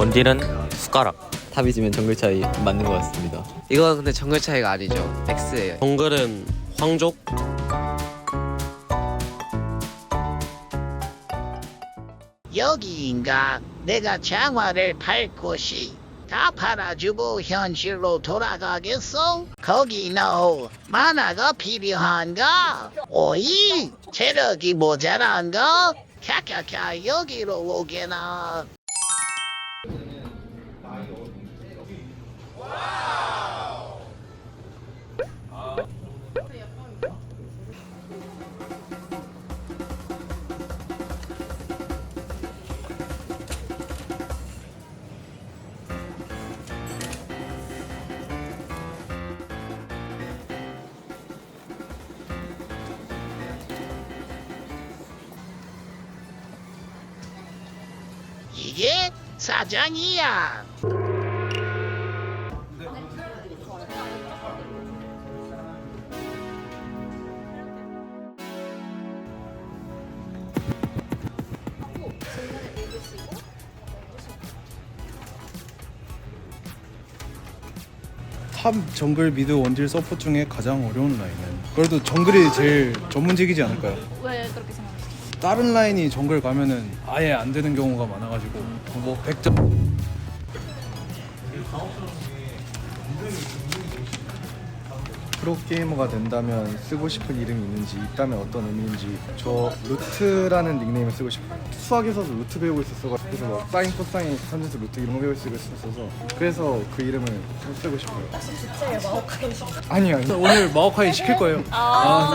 원딜은 숟가락 탑이 지면 정글 차이 맞는 것 같습니다. 이건 근데 정글 차이가 아니죠. X예요. 정글은 황족 여기인가 내가 장화를 팔 곳이 다 팔아주고 현실로 돌아가겠어? 거기 너 만화가 필요한가? 오이 체력이 모자란가? 캬캬캬 여기로 오게나 이게 사장이야 탑 정글 미드 원딜 서포 중에 가장 어려운 라인은 그래도 정글이 제일 전문직이지 않을까요? 왜 그렇게 생각하세요? 다른 라인이 정글 가면은 아예 안 되는 경우가 많아가지고 뭐 100점. 프로게이머가 된다면 쓰고 싶은 이름이 있는지 있다면 어떤 의미인지 저 루트라는 닉네임을 쓰고 싶어요 수학에서도 루트 배우고 있었어 그래서 뭐 사인 코사인 탄젠스 루트 이런 거 배울 수 있어서 그래서 그 이름을 좀 쓰고 싶어요. 아니요 오늘 마오카이 시킬 거예요. 아,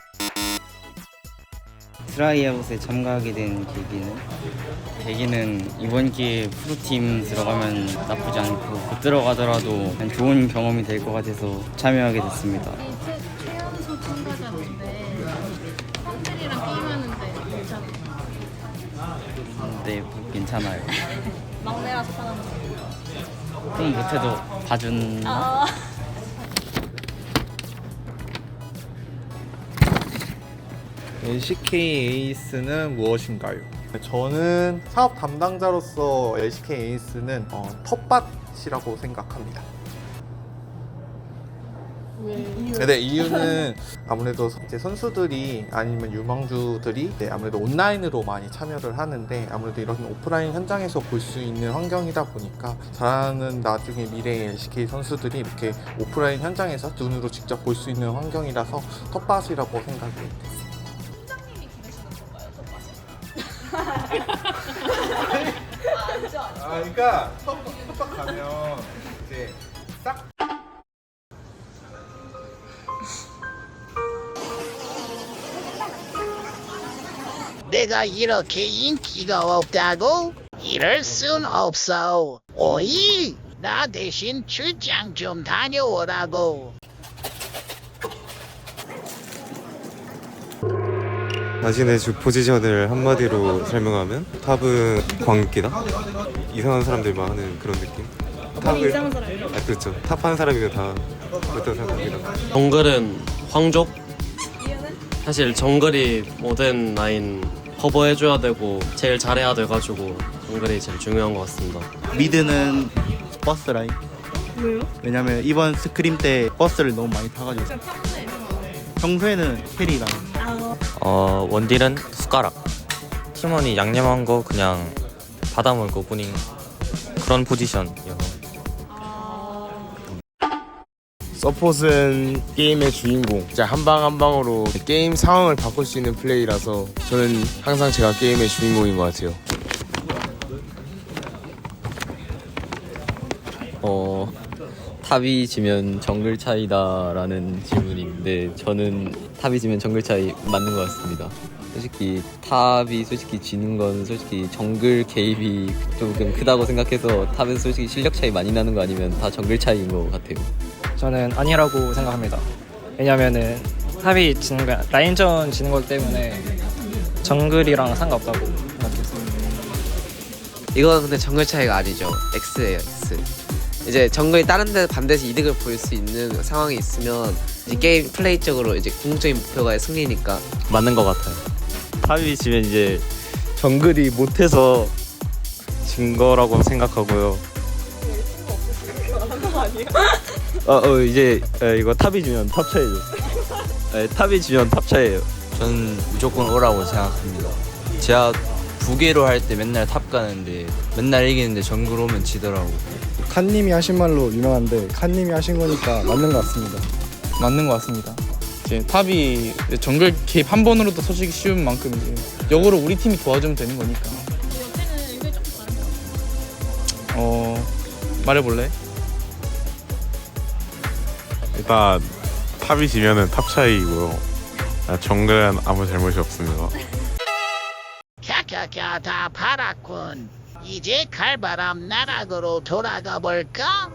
트라이아웃에 참가하게 된 계기는 계기는 이번 기회에 프로팀 들어가면 나쁘지 않고 못 들어가더라도 그냥 좋은 경험이 될 것 같아서 참여하게 됐습니다. 최, 최연소 참가자인데 팬들이랑 게임하는데 괜찮아요. 네, 괜찮아요. 막내라서 편한데. 좀 못해도 봐준 아, LCK 에이스는 무엇인가요? 저는 사업 담당자로서 LCK 에이스는 어, 텃밭이라고 생각합니다. 네, 이유는 아무래도 이제 선수들이 아니면 유망주들이 네, 아무래도 온라인으로 많이 참여를 하는데 아무래도 이런 오프라인 현장에서 볼 수 있는 환경이다 보니까 잘하는 나중에 미래의 LCK 선수들이 이렇게 오프라인 현장에서 눈으로 직접 볼 수 있는 환경이라서 텃밭이라고 생각이 됐습니 아, 그러니까 텃밭 가면 이제 싹. 내가 이렇게 인기가 없다고? 이럴 순 없어. 오이 나 대신 출장 좀 다녀오라고 자신의 주 포지션을 한마디로 설명하면 탑은 광기다? 이상한 사람들만 하는 그런 느낌? 탑을 이상한 사람. 아 그렇죠. 탑 하는 사람이면 다 그렇다고 생각합니다. 정글은 황족? 사실 정글이 모든 라인 커버해줘야 되고 제일 잘해야 돼가지고 정글이 제일 중요한 것 같습니다. 미드는 버스 라인. 왜요? 왜냐면 이번 스크림 때 버스를 너무 많이 타가지고. 평소에는 캐리 라인. 어 원딜은 숟가락 팀원이 양념한 거 그냥 받아 먹을 거 뿐인 그런 포지션이요 서폿은 게임의 주인공. 진짜 한 방 한 방으로 게임 상황을 바꿀 수 있는 플레이라서 저는 항상 제가 게임의 주인공인 것 같아요. 어 탑이 지면 정글 차이다라는 질문인데 저는 탑이 지면 정글 차이 맞는 것 같습니다. 솔직히 탑이 솔직히 지는 건 솔직히 정글 개입이 조금 크다고 생각해서 탑에서 솔직히 실력 차이 많이 나는 거 아니면 다 정글 차이인 것 같아요. 저는 아니라고 생각합니다. 왜냐면은 탑이 지는 거 라인전 지는 것 때문에 정글이랑 상관없다고 생각했어요. 이건 근데 정글 차이가 아니죠. X예요. X. 이제 정글이 다른 데 반드시 이득을 볼수 있는 상황이 있으면 이제 게임 플레이적으로 이제 궁극적인 목표가 승리니까 맞는 것 같아요 탑이 지면 이제 정글이 못해서 진 거라고 생각하고요? 어, 어 이제 에, 이거 탑이 지면 탑 차이죠. 에, 탑이 지면 탑 차이예요. 저는 무조건 오라고 생각합니다. 제가 부계로 할 때 맨날 탑 가는데 맨날 이기는데 정글 오면 지더라고. 칸님이 하신 말로 유명한데 칸님이 하신 거니까 맞는 것 같습니다. 맞는 것 같습니다. 이제 탑이 정글 개입 한 번으로도 솔직히 쉬운 만큼 이제 역으로 우리 팀이 도와주면 되는 거니까. 옆에는 의견이 조금 다른 것 같아요. 어 말해볼래? 일단 탑이 지면은 탑 차이고요. 아, 정글은 아무 잘못이 없습니다. 캬캬캬 다 팔았군. 이제 칼바람 나락으로 돌아가 볼까?